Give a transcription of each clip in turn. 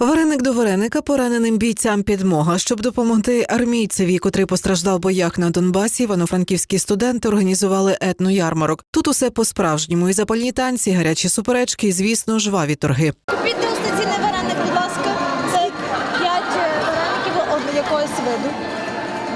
Вареник до вареника пораненим бійцям підмога, щоб допомогти армійцеві, котрий постраждав в боях на Донбасі. Івано-франківські студенти організували етноярмарок. Тут усе по-справжньому і запальні танці, гарячі суперечки, і, звісно, жваві торги. Купіть дегустаційний вареник, будь ласка. Це 5 вареників од якогось виду.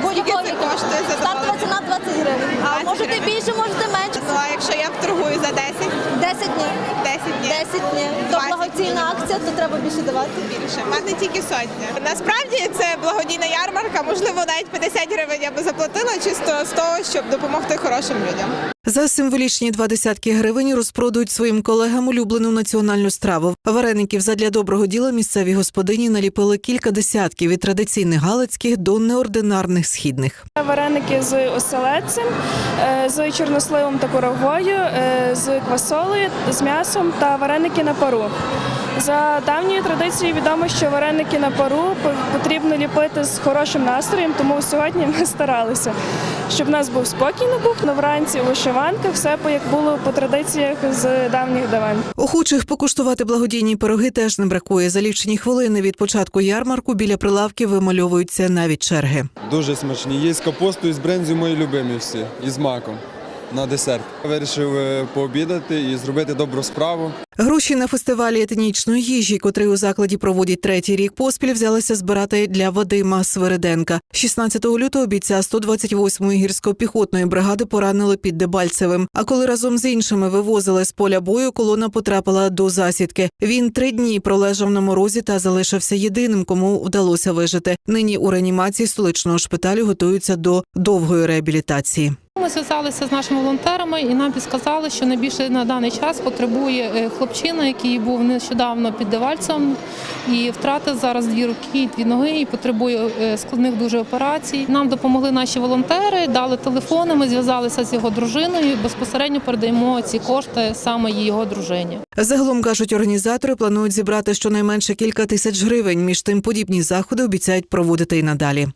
Будь-якого коштує за Стартова ціна 20 гривень. А можете більше, можете менше. Ну а якщо я вторгую за 10, 10 днів. 10 днів 10 днів. То 20 благоцільна акція, то треба більше давати. більше. У мене тільки сотня. Насправді це благодійна ярмарка. Можливо, навіть 50 гривень я би заплатила чисто з того, щоб допомогти хорошим людям. За символічні два десятки гривень розпродують своїм колегам улюблену національну страву. Вареників задля доброго діла місцеві господині наліпили кілька десятків від традиційних галицьких до неординарних східних. Вареники з оселедцем, е, з чорносливом та курагою, е, з квасолею, з м'ясом та вареники на пару. За давньою традицією відомо, що вареники на пару по- потрібно ліпити з хорошим настроєм, тому сьогодні ми старалися, щоб в нас був спокій на кухні, вранці у вишиванках, все як було по традиціях з давніх давен. Охочих покуштувати благодійні пироги теж не бракує. За лічені хвилини від початку ярмарку біля прилавків вимальовуються навіть черги. Дуже смачні. Є з капустою, з брензю мої любимі всі, і з маком на десерт. Вирішив е, пообідати і зробити добру справу. Гроші на фестивалі етнічної їжі, котрий у закладі проводять третій рік поспіль, взялися збирати для Вадима Свириденка. 16 лютого бійця 128-ї гірсько-піхотної бригади поранили під Дебальцевим. А коли разом з іншими вивозили з поля бою, колона потрапила до засідки. Він три дні пролежав на морозі та залишився єдиним, кому вдалося вижити. Нині у реанімації столичного шпиталю готуються до довгої реабілітації. Ми зв'язалися з нашими волонтерами і нам підсказали, що найбільше на даний час потребує е, хлопчина, який був нещодавно під Девальцем і втратив зараз дві руки, дві ноги і потребує е, складних дуже операцій. Нам допомогли наші волонтери, дали телефони. Ми зв'язалися з його дружиною. Безпосередньо передаємо ці кошти саме його дружині. Загалом кажуть, організатори планують зібрати щонайменше кілька тисяч гривень. Між тим подібні заходи обіцяють проводити і надалі.